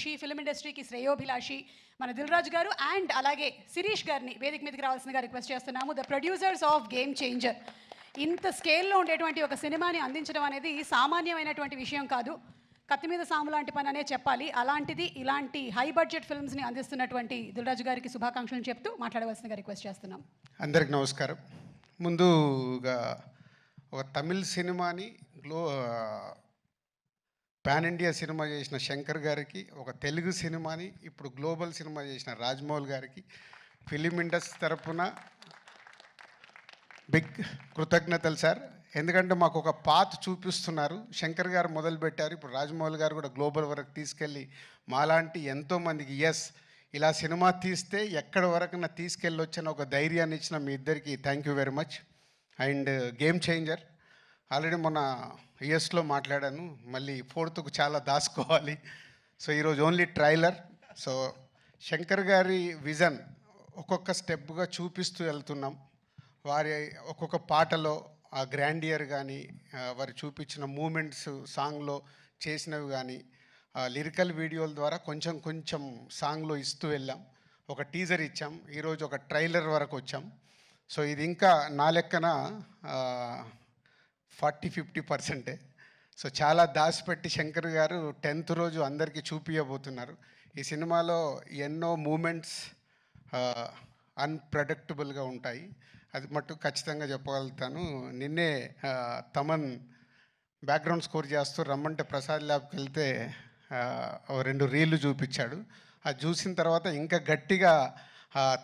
Film ఇండస్ట్రీకి శ్రేయోభిలాషి మన దిల్రాజ్ గారు అండ్ అలాగే శిరీష్ గారిని వేదిక మీదకి రావాల్సిందిగా రిక్వెస్ట్ చేస్తున్నాము. The producers of game changer ఇంత స్కేల్లో ఉండేటువంటి ఒక సినిమాని అందించడం అనేది సామాన్యమైనటువంటి విషయం కాదు. కత్తి మీద సాము లాంటి పని అనే చెప్పాలి. అలాంటిది ఇలాంటి హై బడ్జెట్ ఫిల్మ్స్ని అందిస్తున్నటువంటి దిల్రాజు గారికి శుభాకాంక్షలు చెప్తూ మాట్లాడవలసిందిగా రిక్వెస్ట్ చేస్తున్నాం. అందరికి నమస్కారం. ముందుగా ఒక తమిళ్ సినిమాని గ్లో పాన్ ఇండియా సినిమా చేసిన శంకర్ గారికి ఒక తెలుగు సినిమాని ఇప్పుడు గ్లోబల్ సినిమా చేసిన రాజ్మౌల్ గారికి ఫిలిం ఇండస్ట్రీ తరపున బిగ్ కృతజ్ఞతలు సార్. ఎందుకంటే మాకు ఒక పాత్ చూపిస్తున్నారు. శంకర్ గారు మొదలుపెట్టారు ఇప్పుడు రాజమౌళి గారు కూడా గ్లోబల్ వరకు తీసుకెళ్ళి మాలాంటి ఎంతోమందికి ఎస్ ఇలా సినిమా తీస్తే ఎక్కడి వరకు నా తీసుకెళ్ళొచ్చని ఒక ధైర్యాన్ని ఇచ్చిన మీ ఇద్దరికి thank you very much and game changer already మొన్న ఇయర్స్లో మాట్లాడాను మళ్ళీ ఫోర్త్కు చాలా దాచుకోవాలి. సో ఈరోజు ఓన్లీ ట్రైలర్. సో శంకర్ గారి విజన్ ఒక్కొక్క స్టెప్గా చూపిస్తూ వెళ్తున్నాం. వారి ఒక్కొక్క పాటలో ఆ గ్రాండియర్ కానీ వారు చూపించిన మూమెంట్స్ సాంగ్లో చేసినవి కానీ లిరికల్ వీడియోల ద్వారా కొంచెం కొంచెం సాంగ్లో ఇస్తూ వెళ్ళాం. ఒక టీజర్ ఇచ్చాం. ఈరోజు ఒక ట్రైలర్ వరకు వచ్చాం. సో ఇది ఇంకా నా లెక్కన ఫార్టీ ఫిఫ్టీ పర్సెంటే. సో చాలా దాచిపెట్టి శంకర్ గారు టెన్త్ రోజు అందరికీ చూపించబోతున్నారు ఈ సినిమాలో ఎన్నో మూమెంట్స్ అన్ప్రడక్టబుల్గా ఉంటాయి. అది మట్టు ఖచ్చితంగా చెప్పగలుగుతాను. నిన్నే తమన్ బ్యాక్గ్రౌండ్ స్కోర్ చేస్తూ రమ్మంటే ప్రసాద్ ల్యాబ్కి వెళ్తే ఓ రెండు రీళ్ళు చూపించాడు. అది చూసిన తర్వాత ఇంకా గట్టిగా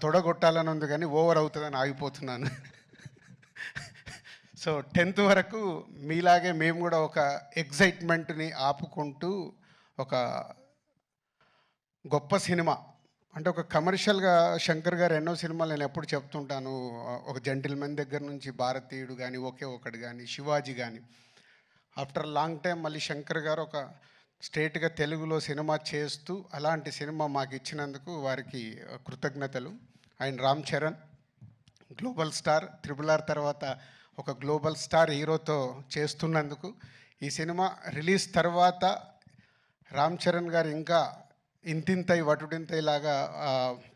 తొడగొట్టాలని ఉంది కానీ ఓవర్ అవుతుందని ఆగిపోతున్నాను. సో టెన్త్ వరకు మీలాగే మేము కూడా ఒక ఎగ్జైట్మెంట్ని ఆపుకుంటూ ఒక గొప్ప సినిమా. అంటే ఒక కమర్షియల్గా శంకర్ గారు ఎన్నో సినిమాలు నేను ఎప్పుడు చెప్తుంటాను. ఒక జెంటిల్మెన్ దగ్గర నుంచి భారతీయుడు కానీ ఒకే ఒకటి కానీ శివాజీ కానీ ఆఫ్టర్ లాంగ్ టైం మళ్ళీ శంకర్ గారు ఒక స్ట్రేట్గా తెలుగులో సినిమా చేస్తూ అలాంటి సినిమా మాకు ఇచ్చినందుకు వారికి కృతజ్ఞతలు. ఆయన Ram Charan global star triple R తర్వాత ఒక గ్లోబల్ స్టార్ హీరోతో చేస్తున్నందుకు ఈ సినిమా రిలీజ్ తర్వాత రామ్ చరణ్ గారు ఇంకా ఇంతింతై వటుడింతై లాగా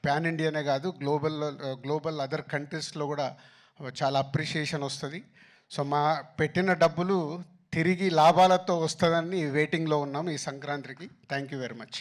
ప్యాన్ ఇండియానే కాదు గ్లోబల్ గ్లోబల్ అదర్ కంట్రీస్లో కూడా చాలా అప్రిషియేషన్ వస్తుంది. సో మా పెట్టిన డబ్బులు తిరిగి లాభాలతో వస్తుందని వెయిటింగ్లో ఉన్నాం ఈ సంక్రాంతికి. Thank you very much.